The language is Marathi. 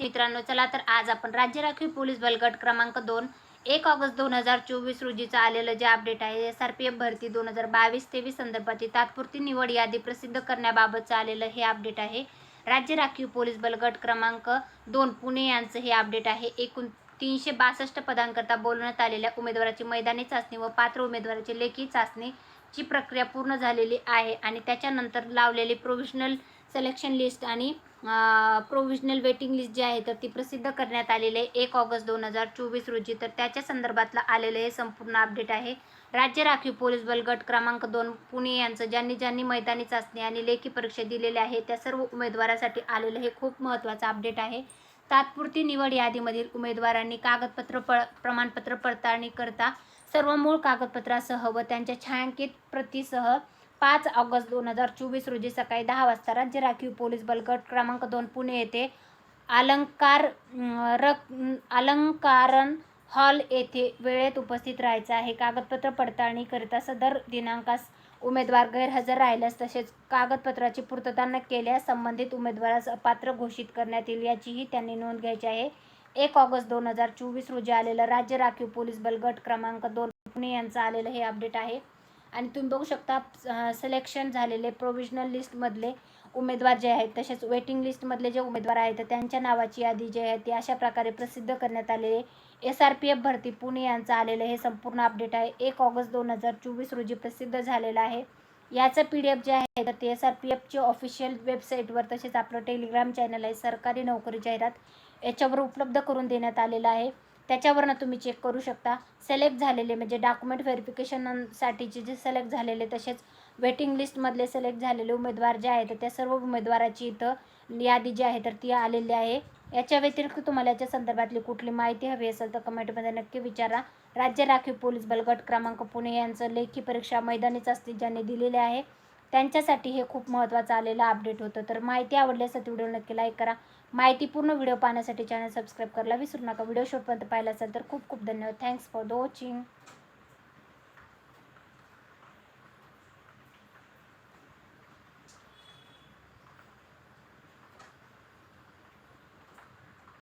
मित्रांनो चला तर आज आपण राज्य राखीव पोलीस बलगट क्रमांक दोन एक ऑगस्ट दोन हजार चोवीस रोजीचं आलेलं जे अपडेट आहे एस आर पी एफ भरती दोन हजार बावीस तेवीस संदर्भातील तात्पुरती निवड यादी प्रसिद्ध करण्याबाबतचं आलेलं हे अपडेट आहे. राज्य राखीव पोलीस बल गट क्रमांक दोन पुणे यांचं हे अपडेट आहे. एकूण तीनशे बासष्ट पदांकरता बोलवण्यात आलेल्या उमेदवाराची मैदानी चाचणी व पात्र उमेदवाराची लेखी चाचणीची प्रक्रिया पूर्ण झालेली आहे आणि त्याच्यानंतर लावलेली प्रोव्हिजनल सिलेक्शन लिस्ट आणि प्रोव्हिजनल वेटिंग लिस्ट जी आहे तर ती प्रसिद्ध करण्यात आलेली आहे. एक ऑगस्ट दोन हजार चोवीस रोजी. तर त्याच्या संदर्भातलं आलेलं हे संपूर्ण अपडेट आहे. राज्य राखीव पोलीस बल गट क्रमांक दोन पुणे यांचं ज्यांनी ज्यांनी मैदानी चाचणी आणि लेखी परीक्षा दिलेली आहे त्या सर्व उमेदवारासाठी आलेलं हे खूप महत्त्वाचं अपडेट आहे. तात्पुरती निवड यादीमधील उमेदवारांनी कागदपत्र प प्रमाणपत्र पडताळणी करता सर्व मूळ कागदपत्रासह व त्यांच्या छायांकित प्रतीसह पाच ऑगस्ट दोन हजार चोवीस रोजी सकाळी दहा वाजता राज्य राखीव पोलीस बल गट क्रमांक दोन पुणे येथे अलंकार रक अलंकारण हॉल येथे वेळेत उपस्थित राहायचं आहे. कागदपत्र पडताळणीकरिता सदर दिनांकास उमेदवार गैरहजर राहिल्यास तसेच कागदपत्राची पूर्तता न केल्यास संबंधित उमेदवारास अपात्र घोषित करण्यात येईल याचीही त्यांनी नोंद घ्यायची आहे. एक ऑगस्ट दोन हजार चोवीस रोजी आलेलं राज्य राखीव पोलीस बल गट क्रमांक दोन पुणे यांचं आलेलं हे अपडेट आहे. आणि तुम्ही बघू शकता सिलेक्शन झालेले प्रोव्हिजनल लिस्टमधले उमेदवार जे आहेत तसेच वेटिंग लिस्टमधले जे उमेदवार आहेत तर त्यांच्या नावाची यादी जी आहे ती अशा प्रकारे प्रसिद्ध करण्यात आलेले एस आर पी एफ भरती पुणे यांचं आलेलं हे संपूर्ण अपडेट आहे. एक ऑगस्ट दोन हजार चोवीस रोजी प्रसिद्ध झालेलं आहे. याचं पी डी एफ जे आहे तर ते एस आर पी एफचे ऑफिशियल वेबसाईटवर तसेच आपलं टेलिग्राम चॅनल आहे सरकारी नोकरी जाहिरात याच्यावर उपलब्ध करून देण्यात आलेलं आहे. त्याच्यावरनं तुम्ही चेक करू शकता. सिलेक्ट झालेले म्हणजे डॉक्युमेंट व्हेरिफिकेशनसाठीचे जे सिलेक्ट झालेले तसेच वेटिंग लिस्टमधले सिलेक्ट झालेले उमेदवार जे आहेत त्या सर्व उमेदवाराची इथं यादी जी आहे तर ती आलेली आहे. याच्या व्यतिरिक्त तुम्हाला याच्या संदर्भातली कुठली माहिती हवी असेल तर कमेंटमध्ये नक्की विचारा. राज्य राखीव पोलीस बल गट क्रमांक पुणे यांचं लेखी परीक्षा मैदानीच असते ज्यांनी दिलेले आहे. त्यांच्यासाठी हे खूप महत्त्वाचं आलेलं अपडेट होतं. तर माहिती आवडली असेल तर व्हिडिओ नक्की लाईक करा. माहितीपूर्ण व्हिडिओ पाहण्यासाठी चॅनल सबस्क्राईब करायला विसरू नका. व्हिडिओ शेवटपर्यंत पाहिला असेल तर खूप खूप धन्यवाद. Thanks for the watching